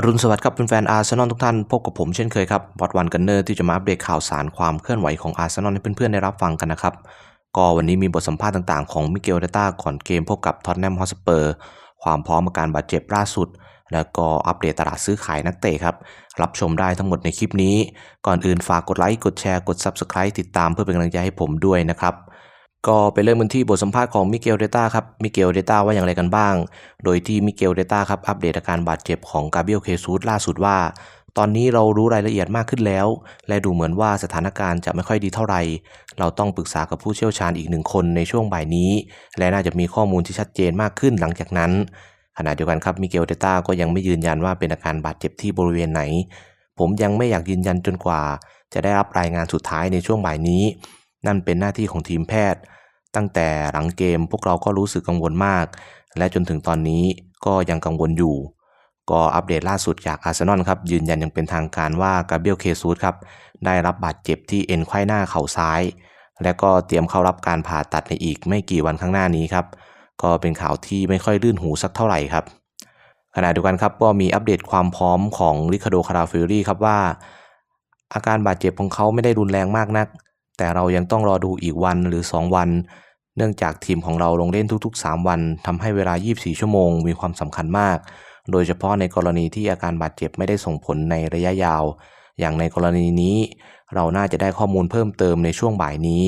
อรุณสวัสดิ์ครับแฟนอาร์เซนอลทุกท่าน พบกับผมเช่นเคยครับบอดวันกันเนอร์ที่จะมาอัปเดตข่าวสารความเคลื่อนไหวของอาร์เซนอลให้เพื่อนๆ ได้รับฟังกันนะครับ ก็วันนี้มีบทสัมภาษณ์ต่างๆ ของมิเกลเดต้าก่อนเกมพบกับท็อตแนมฮอสเปอร์ ความพร้อมอาการบาดเจ็บล่าสุด แล้วก็อัปเดตตลาดซื้อขายนักเตะครับ รับชมได้ทั้งหมดในคลิปนี้ ก่อนอื่นฝากกดไลค์กดแชร์กด Subscribe ติดตามเพื่อเป็นกำลังใจให้ผมด้วยนะครับ ก็ไปเริ่มกันที่บทสัมภาษณ์ของมิเกลเดต้าครับ มิเกลเดต้าว่าอย่างไรกันบ้าง โดยที่มิเกลเดต้าครับอัปเดตอาการบาดเจ็บของกาเบรียลเคซูสล่าสุดว่า ตอนนี้เรารู้รายละเอียดมากขึ้นแล้ว และดูเหมือนว่าสถานการณ์จะไม่ค่อยดีเท่าไหร่ เราต้องปรึกษากับผู้เชี่ยวชาญอีกหนึ่งคนในช่วงบ่ายนี้ และน่าจะมีข้อมูลที่ชัดเจนมากขึ้นหลังจากนั้น ขณะเดียวกันครับมิเกลเดต้าก็ยังไม่ยืนยันว่าเป็นอาการบาดเจ็บที่บริเวณไหน ผมยังไม่อยากยืนยันจนกว่า จะได้รับรายงานสุดท้ายในช่วงบ่ายนี้ นั่นเป็นหน้าที่ของทีมแพทย์ ตั้งแต่หลังเกมพวกเราก็รู้สึกกังวลมาก และจนถึงตอนนี้ก็ยังกังวลอยู่ ก็อัปเดตล่าสุดจากอาร์เซนอลครับ ยืนยันอย่างเป็นทางการว่ากาเบรียลเคซูสครับ ได้รับบาดเจ็บที่เอ็นไขว้หน้าเข่าซ้าย และก็เตรียมเข้ารับการผ่าตัดในอีกไม่กี่วันข้างหน้านี้ครับ ก็เป็นข่าวที่ไม่ค่อยลื่นหูสักเท่าไหร่ครับขณะเดียวกันครับก็มีอัปเดตความพร้อมของริคาโดคาราฟิลลี่ครับว่า อาการบาดเจ็บของเขาไม่ได้รุนแรงมากนัก แต่เรายังต้องรอดูอีกวันหรือ 2 วัน เนื่องจากทีมของเราลงเล่นทุกๆ 3 วันทำให้เวลา 24 ชั่วโมงมีความสำคัญมาก โดยเฉพาะในกรณีที่อาการบาดเจ็บไม่ได้ส่งผลในระยะยาว อย่างในกรณีนี้ เราน่าจะได้ข้อมูลเพิ่มเติมในช่วงบ่ายนี้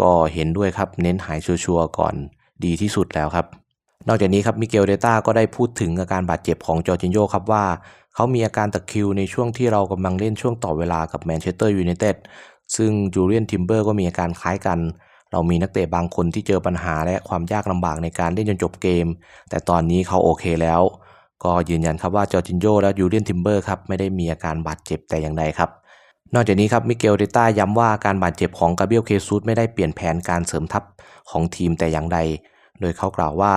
ก็เห็นด้วยครับเน้นหายชัวร์ก่อนดีที่สุดแล้วครับ นอกจากนี้ครับมิเกลเดต้าก็ได้พูดถึงอาการบาดเจ็บของจอร์จินโยครับว่า เขามีอาการตะคิวในช่วงที่เรากำลังเล่นช่วงต่อเวลากับแมนเชสเตอร์ยูไนเต็ดซึ่งจูเลียนทิมเบอร์ก็มีอาการคล้ายกัน เรามีนักเตะบางคนที่เจอปัญหาและความยากลำบากในการเล่นจนจบเกม แต่ตอนนี้เขาโอเคแล้ว ก็ยืนยันครับว่าจอร์จินโยและยูเลียนทิมเบอร์ครับไม่ได้มีอาการบาดเจ็บแต่อย่างใดครับ นอกจากนี้ครับมิเกลเดต้าย้ำว่าการบาดเจ็บของกาเบียลเคซูสไม่ได้เปลี่ยนแผนการเสริมทัพของทีมแต่อย่างใด โดยเขากล่าวว่า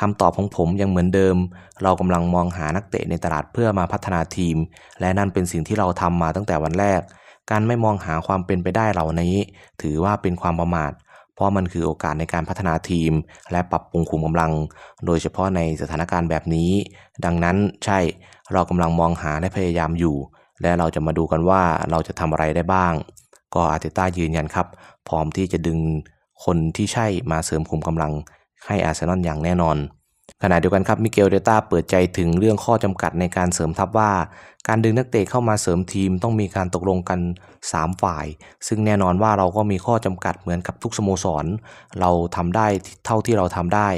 คำตอบของผมยังเหมือนเดิม เรากำลังมองหานักเตะในตลาดเพื่อมาพัฒนาทีม และนั่นเป็นสิ่งที่เราทำมาตั้งแต่วันแรก การไม่มองหาความเป็นไปได้เหล่านี้ ถือว่าเป็นความประมาท เพราะมันคือโอกาสในการพัฒนาทีม และปรับปรุงขุมกำลัง โดยเฉพาะในสถานการณ์แบบนี้ ดังนั้นใช่เรากำลังมองหาและพยายามอยู่ และเราจะมาดูกันว่าเราจะทำอะไรได้บ้าง ก็อาร์เตต้ายืนยันครับ พร้อมที่จะดึงคนที่ใช่มาเสริมคุมกำลังให้อาร์เซนอลอย่างแน่นอน ขณะเดียวกันครับมิเกลเดต้าเปิดใจถึงเรื่องข้อจำกัดในการเสริมทัพว่า การดึงนักเตะเข้ามาเสริมทีมต้องมีการตกลงกัน 3 ฝ่าย ซึ่งแน่นอนว่าเราก็มีข้อจำกัดเหมือนกับทุกสโมสร เราทำได้เท่าที่เราทำได้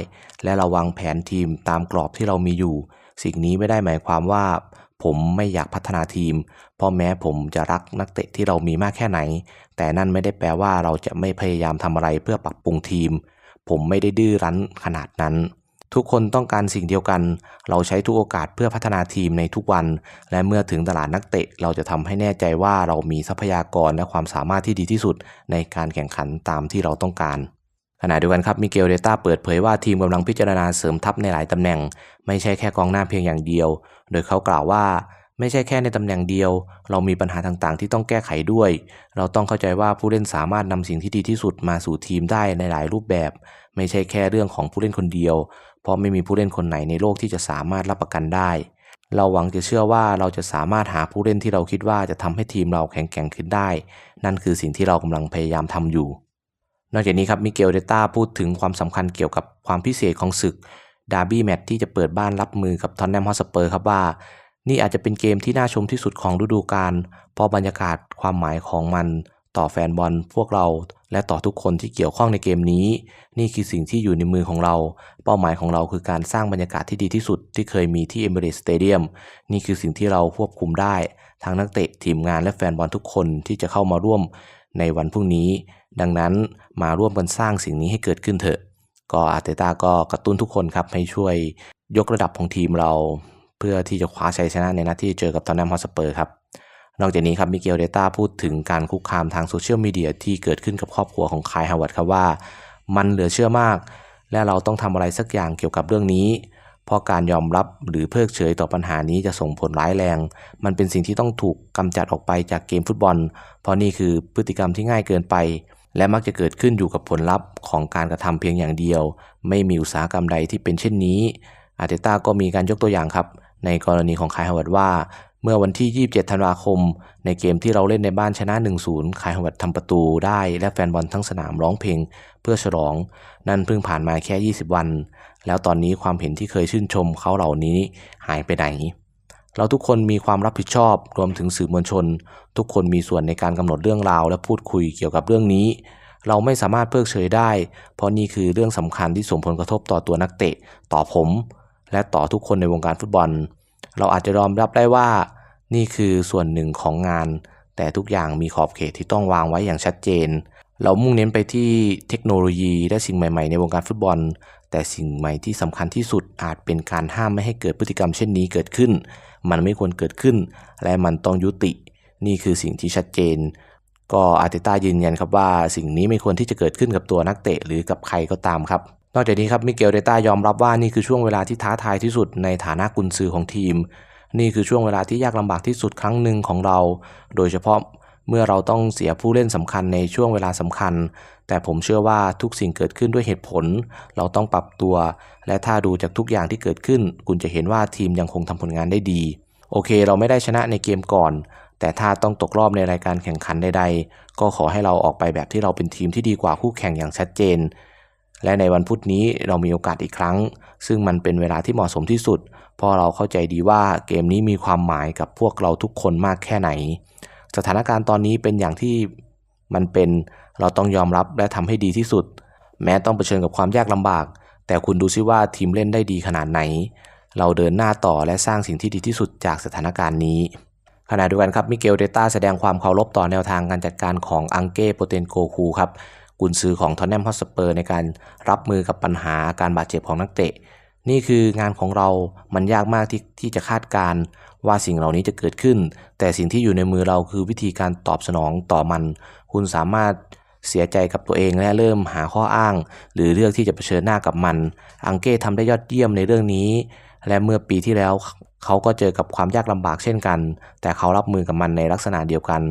และเราวางแผนทีมตามกรอบที่เรามีอยู่ สิ่งนี้ไม่ได้หมายความว่า ผมไม่อยากพัฒนาทีม เพราะแม้ผมจะรักนักเตะที่เรามีมากแค่ไหน แต่นั่นไม่ได้แปลว่าเราจะไม่พยายามทำอะไรเพื่อปรับปรุงทีม ผมไม่ได้ดื้อรั้นขนาดนั้น ทุกคนต้องการสิ่งเดียวกัน เราใช้ทุกโอกาสเพื่อพัฒนาทีมในทุกวัน และเมื่อถึงตลาดนักเตะ เราจะทำให้แน่ใจว่าเรามีทรัพยากรและความสามารถที่ดีที่สุดในการแข่งขันตามที่เราต้องการ ขณะเดียวกันครับมิเกลเดต้าเปิดเผยว่าทีมกำลังพิจารณาเสริมทัพในหลายตำแหน่ง ไม่ใช่แค่กองหน้าเพียงอย่างเดียว โดยเขากล่าวว่าไม่ใช่แค่ในตำแหน่งเดียว เรามีปัญหาต่างๆ ที่ต้องแก้ไขด้วย เราต้องเข้าใจว่าผู้เล่นสามารถนำสิ่งที่ดีที่สุดมาสู่ทีมได้ในหลายรูปแบบ ไม่ใช่แค่เรื่องของผู้เล่นคนเดียว เพราะไม่มีผู้เล่นคนไหนในโลกที่จะสามารถรับประกันได้ เราหวังจะเชื่อว่าเราจะสามารถหาผู้เล่นที่เราคิดว่าจะทำให้ทีมเราแข็งแกร่งขึ้นได้ นั่นคือสิ่งที่เรากำลังพยายามทำอยู่ นอกจากนี้ครับมิเกลเดต้าพูดถึงความสำคัญเกี่ยวกับความพิเศษของศึกดาร์บี้แมตช์ที่จะเปิดบ้านรับมือกับทอนแนมฮอสเปอร์ครับว่า นี่อาจจะเป็นเกมที่น่าชมที่สุดของฤดูกาลเพราะบรรยากาศความหมายของมันต่อแฟนบอลพวกเราและต่อทุกคนที่เกี่ยวข้องในเกมนี้ นี่คือสิ่งที่อยู่ในมือของเรา เป้าหมายของเราคือการสร้างบรรยากาศที่ดีที่สุดที่เคยมีที่เอมิเรตสเตเดียมนี่คือสิ่งที่เราควบคุมได้ ทั้งนักเตะทีมงานและแฟนบอลทุกคนที่จะเข้ามาร่วม ในวันพรุ่งนี้ ดังนั้นมาร่วมกันสร้างสิ่งนี้ให้เกิดขึ้นเถอะ ก็อาร์เตต้าก็กระตุ้นทุกคนครับให้ช่วยยกระดับของทีมเรา เพื่อที่จะคว้าชัยชนะในนัดที่เจอกับตอนแนมฮอสเปอร์ครับนอกจากนี้ครับมิเกลเดต้าพูดถึงการคุกคามทางโซเชียลมีเดียที่เกิดขึ้นกับครอบครัวของคายฮาวาร์ดครับว่า มันเหลือเชื่อมาก และเราต้องทำอะไรสักอย่างเกี่ยวกับเรื่องนี้ เพราะการยอมรับหรือเพิกเฉยต่อปัญหานี้จะส่งผลร้ายแรง มันเป็นสิ่งที่ต้องถูกกำจัดออกไปจากเกมฟุตบอล เพราะนี่คือพฤติกรรมที่ง่ายเกินไป และมักจะเกิดขึ้นอยู่กับผลลัพธ์ของการกระทำเพียงอย่างเดียว ไม่มีอุตสาหกรรมใดที่เป็นเช่นนี้ อาร์เตต้าก็มีการยกตัวอย่างครับ ในกรณีของคายฮาวเวิร์ดว่า เมื่อวันที่ 27 ธันวาคม ในเกมที่เราเล่นในบ้านชนะ 1-0 คายฮาวเวิร์ดทำประตูได้และแฟนบอลทั้งสนามร้องเพลงเพื่อฉลอง นั่นเพิ่งผ่านมาแค่ 20 วัน แล้วตอนนี้ความเห็นที่เคยชื่นชมเขาเหล่านี้หายไปไหน เราทุกคนมีความรับผิดชอบรวมถึงสื่อมวลชน ทุกคนมีส่วนในการกำหนดเรื่องราว และพูดคุยเกี่ยวกับเรื่องนี้ เราไม่สามารถเพิกเฉยได้ เพราะนี่คือเรื่องสำคัญที่ส่งผลกระทบต่อตัวนักเตะ ต่อผม และต่อทุกคนในวงการฟุตบอล เราอาจจะยอมรับได้ว่า นี่คือส่วนหนึ่งของงาน แต่ทุกอย่างมีขอบเขตที่ต้องวางไว้อย่างชัดเจน เรามุ่งเน้นไปที่เทคโนโลยีและสิ่งใหม่ๆในวงการฟุตบอล แต่สิ่งใหม่ที่สำคัญที่สุดอาจเป็นการห้ามไม่ให้เกิดพฤติกรรมเช่นนี้เกิดขึ้น มันไม่ควรเกิดขึ้น และมันต้องยุติ นี่คือสิ่งที่ชัดเจน ก็อาร์เตต้ายืนยันครับว่า สิ่งนี้ไม่ควรที่จะเกิดขึ้นกับตัวนักเตะหรือกับใครก็ตามครับนอกจากนี้ครับมิเกลเดต้ายอมรับว่านี่คือช่วงเวลาที่ท้าทายที่สุดในฐานะกุนซือของทีม นี่คือช่วงเวลาที่ยากลำบากที่สุดครั้งหนึ่งของเรา โดยเฉพาะเมื่อเราต้องเสียผู้เล่นสำคัญในช่วงเวลาสำคัญ แต่ผมเชื่อว่าทุกสิ่งเกิดขึ้นด้วยเหตุผล เราต้องปรับตัว และถ้าดูจากทุกอย่างที่เกิดขึ้น คุณจะเห็นว่าทีมยังคงทำผลงานได้ดี โอเค เราไม่ได้ชนะในเกมก่อน แต่ถ้าต้องตกรอบในรายการแข่งขันใด ๆ ก็ขอให้เราออกไปแบบที่เราเป็นทีมที่ดีกว่าคู่แข่งอย่างชัดเจน และในวันพุธนี้เรามีโอกาสอีกครั้ง ซึ่งมันเป็นเวลาที่เหมาะสมที่สุด เพราะเราเข้าใจดีว่าเกมนี้มีความหมายกับพวกเราทุกคนมากแค่ไหน สถานการณ์ตอนนี้เป็นอย่างที่มันเป็น เราต้องยอมรับและทำให้ดีที่สุด แม้ต้องเผชิญกับความยากลำบาก แต่คุณดูซิว่าทีมเล่นได้ดีขนาดไหน เราเดินหน้าต่อและสร้างสิ่งที่ดีที่สุดจากสถานการณ์นี้ขณะเดียวกันครับมิเกลเดต้าแสดงความเคารพต่อแนวทางการจัดการของอังเก้โปเตนโกคูครับ กุนซือของทอนแนมฮอสเปอร์ในการรับมือกับปัญหาการบาดเจ็บของนักเตะ นี่คืองานของเรา มันยากมากที่ที่จะคาดการณ์ว่าสิ่งเหล่านี้จะเกิดขึ้น แต่สิ่งที่อยู่ในมือเราคือวิธีการตอบสนองต่อมัน คุณสามารถเสียใจกับตัวเองและเริ่มหาข้ออ้าง หรือเลือกที่จะเผชิญหน้ากับมัน อังเก้ทำได้ยอดเยี่ยมในเรื่องนี้ และเมื่อปีที่แล้วเขาก็เจอกับความยากลำบากเช่นกัน แต่เขารับมือกับมันในลักษณะเดียวกัน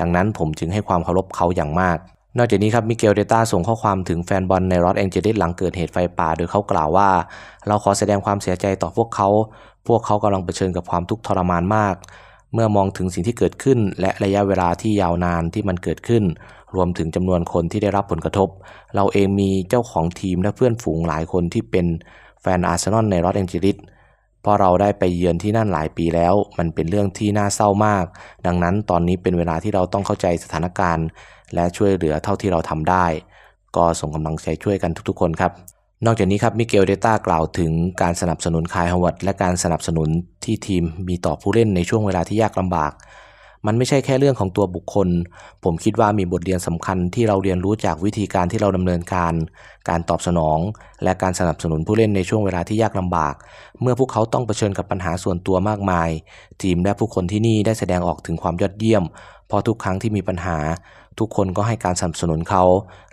ดังนั้นผมจึงให้ความเคารพเขาอย่างมาก นอกจากนี้ครับมิเกลเดต้าส่งข้อความถึงแฟนบอลในรอสแองเจลิสหลังเกิดเหตุไฟป่า โดยเขากล่าวว่า เราขอแสดงความเสียใจต่อพวกเขา พวกเขากำลังเผชิญกับความทุกข์ทรมานมาก เมื่อมองถึงสิ่งที่เกิดขึ้น และระยะเวลาที่ยาวนานที่มันเกิดขึ้น รวมถึงจำนวนคนที่ได้รับผลกระทบ เราเองมีเจ้าของทีมและเพื่อนฝูงหลายคนที่เป็นแฟนอาร์เซนอลในรอสแองเจลิส เพราะเราได้ไปเยือนที่นั่นหลายปีแล้ว มันเป็นเรื่องที่น่าเศร้ามาก ดังนั้นตอนนี้เป็นเวลาที่เราต้องเข้าใจสถานการณ์ และช่วยเหลือเท่าที่เราทำได้ ก็ส่งกำลังใจช่วยกันทุกๆ คนครับนอกจากนี้ครับมิเกลเดต้ากล่าวถึงการสนับสนุนคายฮาวเวิร์ดและการสนับสนุนที่ทีมมีต่อผู้เล่นในช่วงเวลาที่ยากลำบาก มันไม่ใช่แค่เรื่องของตัวบุคคล ผมคิดว่ามีบทเรียนสำคัญที่เราเรียนรู้จากวิธีการที่เราดำเนินการ การตอบสนอง และการสนับสนุนผู้เล่นในช่วงเวลาที่ยากลำบาก เมื่อพวกเขาต้องเผชิญกับปัญหาส่วนตัวมากมาย ทีมและผู้คนที่นี่ได้แสดงออกถึงความยอดเยี่ยม เพราะทุกครั้งที่มีปัญหา ทุกคนก็ให้การสนับสนุนเขา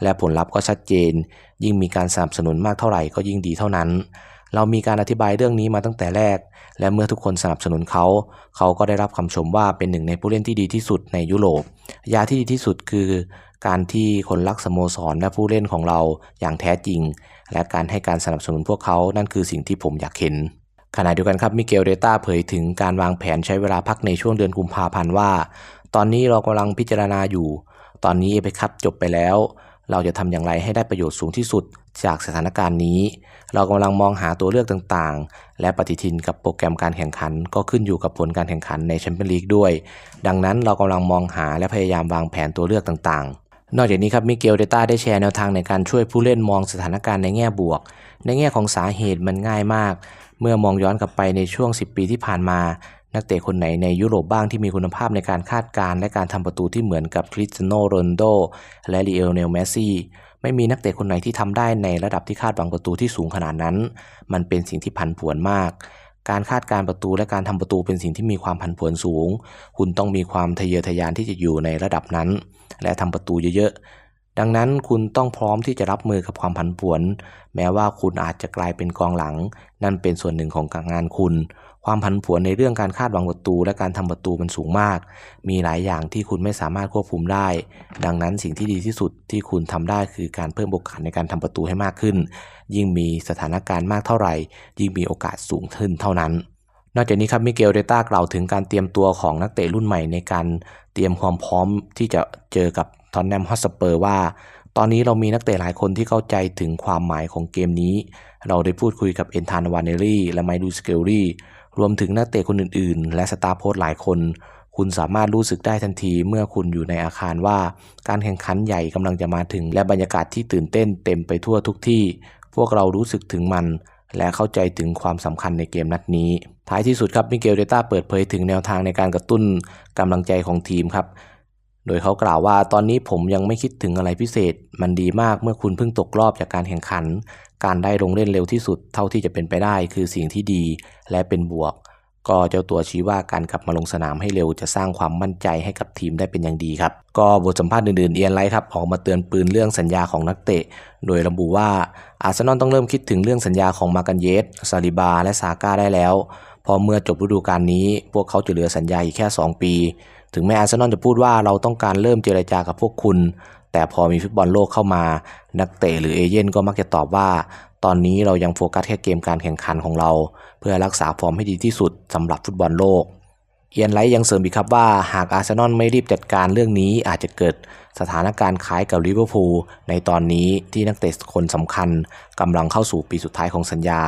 และผลลัพธ์ก็ชัดเจน ยิ่งมีการสนับสนุนมากเท่าไหร่ก็ยิ่งดีเท่านั้น เรามีการอธิบายเรื่องนี้มาตั้งแต่แรก และเมื่อทุกคนสนับสนุนเขา เขาก็ได้รับคำชมว่าเป็นหนึ่งในผู้เล่นที่ดีที่สุดในยุโรป ยาที่ดีที่สุดคือการที่คนรักสโมสรและผู้เล่นของเราอย่างแท้จริง และการให้การสนับสนุนพวกเขานั่นคือสิ่งที่ผมอยากเห็นขณะเดียวกันครับมิเกลเดต้าเผยถึงการวางแผนใช้เวลาพักในช่วงเดือนกุมภาพันธ์ว่า ตอนนี้เรากำลังพิจารณาอยู่ ตอนนี้เอเปคัพจบไปแล้ว เราจะทำอย่างไรให้ได้ประโยชน์สูงที่สุดจากสถานการณ์นี้ เรากำลังมองหาตัวเลือกต่างๆ และปฏิทินกับโปรแกรมการแข่งขัน ก็ขึ้นอยู่กับผลการแข่งขันในแชมเปี้ยนลีกด้วย ดังนั้นเรากำลังมองหาและพยายามวางแผนตัวเลือกต่างๆ นอกจากนี้ครับมิเกลเดต้าได้แชร์แนวทางในการช่วยผู้เล่นมองสถานการณ์ในแง่บวก ในแง่ของสาเหตุมันง่ายมาก เมื่อมองย้อนกลับไปในช่วง 10 ปีที่ผ่านมา นักเตะคนไหนในยุโรปบ้างที่มีคุณภาพในการคาดการณ์และการทำประตูที่เหมือนกับคริสเตียโนโรนโดและลีเอลเนลเมสซี่ไม่มีนักเตะคนไหนที่ทำได้ในระดับที่คาดหวังประตูที่สูงขนาดนั้น มันเป็นสิ่งที่ผันผวนมาก การคาดการณ์ประตูและการทำประตูเป็นสิ่งที่มีความผันผวนสูง คุณต้องมีความทะเยอทะยานที่จะอยู่ในระดับนั้น และทำประตูเยอะ ดังนั้นคุณต้องพร้อมที่จะรับมือกับความผันผวน แม้ว่าคุณอาจจะกลายเป็นกองหลัง นั่นเป็นส่วนหนึ่งของการงานคุณ ความผันผวนในเรื่องการคาดหวังประตู และการทำประตูมันสูงมาก มีหลายอย่างที่คุณไม่สามารถควบคุมได้ ดังนั้นสิ่งที่ดีที่สุดที่คุณทำได้คือการเพิ่มโอกาสในการทำประตูให้มากขึ้น ยิ่งมีสถานการณ์มากเท่าไหร่ ยิ่งมีโอกาสสูงขึ้นเท่านั้นนอกจากนี้ครับมิเกลเดต้ากล่าวถึงการเตรียมตัวของนักเตะรุ่นใหม่ในการเตรียมความพร้อมที่จะเจอกับ ทอนแนมฮอสเปอร์ว่า ตอนนี้เรามีนักเตะหลายคนที่เข้าใจถึงความหมายของเกมนี้ เราได้พูดคุยกับเอนทานวานเนลี่และไมดูสเกลลี่รวมถึงนักเตะคนอื่นๆ และสตาร์โพสหลายคน คุณสามารถรู้สึกได้ทันทีเมื่อคุณอยู่ในอาคารว่า การแข่งขันใหญ่กำลังจะมาถึง และบรรยากาศที่ตื่นเต้นเต็มไปทั่วทุกที่ พวกเรารู้สึกถึงมันและเข้าใจถึงความสำคัญในเกมนัดนี้ ท้ายที่สุดครับมิเกลเดต้าเปิดเผยถึงแนวทางในการกระตุ้นกำลังใจของทีมครับ โดยเขากล่าวว่าตอนนี้ผมยังไม่คิดถึงอะไรพิเศษ มันดีมากเมื่อคุณเพิ่งตกรอบจากการแข่งขัน การได้ลงเล่นเร็วที่สุดเท่าที่จะเป็นไปได้ คือสิ่งที่ดีและเป็นบวก ก็เจ้าตัวชี้ว่าการกลับมาลงสนามให้เร็วจะสร้างความมั่นใจให้กับทีมได้เป็นอย่างดีครับ ก็บทสัมภาษณ์อื่นๆเอียนไลท์ครับออกมาเตือนปืนเรื่องสัญญาของนักเตะ โดยระบุว่าอาร์เซนอลต้องเริ่มคิดถึงเรื่องสัญญาของมากันเยสซาลิบา และซาก้าได้แล้วพอเมื่อจบฤดูกาลนี้ พวกเขาจะเหลือสัญญาอีกแค่ 2 ปี ถึงแม้อาร์เซนอลจะพูดว่าเราต้องการเริ่มเจรจากับพวกคุณ แต่พอมีฟุตบอลโลกเข้ามา นักเตะหรือเอเย่นก็มักจะตอบว่า ตอนนี้เรายังโฟกัสแค่เกมการแข่งขันของเรา เพื่อรักษาฟอร์มให้ดีที่สุดสำหรับฟุตบอลโลกเอียนไลท์ยังเสริมอีกครับว่าหากอาร์เซนอลไม่รีบจัดการเรื่องนี้อาจจะเกิดสถานการณ์คล้ายกับลิเวอร์พูลในตอนนี้ที่นักเตะคนสำคัญกำลังเข้าสู่ปีสุดท้ายของสัญญา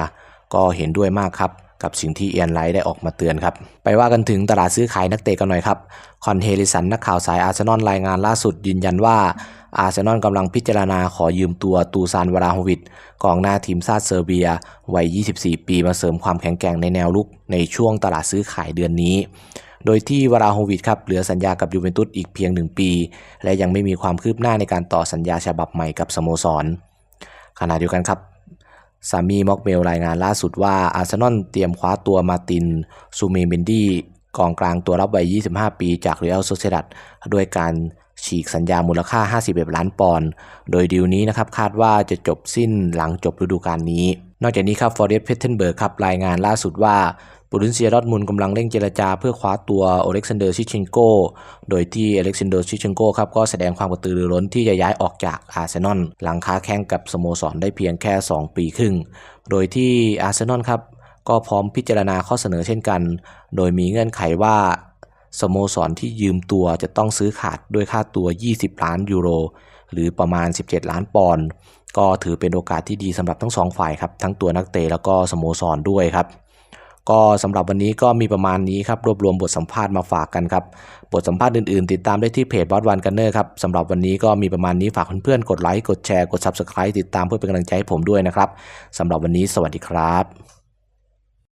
ก็เห็นด้วยมากครับ กับสิ่งที่เอียนไลท์ได้ออกมาเตือนครับ ไปว่ากันถึงตลาดซื้อขายนักเตะกันหน่อยครับ คอนเฮลิสันนักข่าวสายอาร์เซนอลรายงานล่าสุดยืนยันว่าอาร์เซนอลกำลังพิจารณาขอยืมตัวตูซานวราโฮวิชกองหน้าทีมชาติเซอร์เบีย วัย 24 ปีมาเสริมความแข็งแกร่งในแนวลุกในช่วงตลาดซื้อขายเดือนนี้โดยที่วราโฮวิชครับเหลือสัญญากับยูเวนตุสอีกเพียง 1 ปี และยังไม่มีความคืบหน้าในการต่อสัญญาฉบับใหม่กับสโมสร ขณะเดียวกันครับ ซามีม็อกเมลรายงานล่าสุดว่าอาร์เซนอลเตรียมคว้าตัวมาตินซูเมเบนดี้กองกลางตัวรับวัย 25 ปีจากเรอัลโซเซดัดด้วยการฉีกสัญญามูลค่า 51 ล้านปอนด์ โดยดีลนี้นะครับคาดว่าจะจบสิ้นหลังจบฤดูกาลนี้ นอกจากนี้ครับฟอร์เรสเพเทนเบิร์กครับรายงานล่าสุดว่า บูรุนเซียดอทมุนกำลังเร่งเจรจาเพื่อคว้าตัวโอเล็กซานเดอร์ชิเชนโก โดยที่อเล็กซานเดอร์ชิเชนโกครับก็แสดงความกระตือรือร้นที่จะย้ายออกจากอาร์เซนอลหลังค้าแข่งกับสโมสรได้เพียงแค่ 2 ปีครึ่ง โดยที่อาร์เซนอลครับก็พร้อมพิจารณาข้อเสนอเช่นกัน โดยมีเงื่อนไขว่าสโมสรที่ยืมตัวจะต้องซื้อขาดด้วยค่าตัว 20 ล้านยูโร หรือประมาณ 17 ล้านปอนด์ก็ถือเป็นโอกาสที่ดีสำหรับทั้งสองฝ่ายครับ ทั้งตัวนักเตะแล้วก็สโมสรด้วยครับ ก็สำหรับวันนี้ก็มีประมาณนี้ครับรวบรวมบทสัมภาษณ์มาฝากกันครับบทสัมภาษณ์อื่นๆ ติดตามได้ที่เพจบอสวันกันเนอร์ครับสำหรับวันนี้ก็มีประมาณนี้ฝากเพื่อนๆกดไลค์กดแชร์กด Subscribe ติดตามเพื่อเป็นกำลังใจให้ผมด้วยนะครับสำหรับวันนี้สวัสดีครับ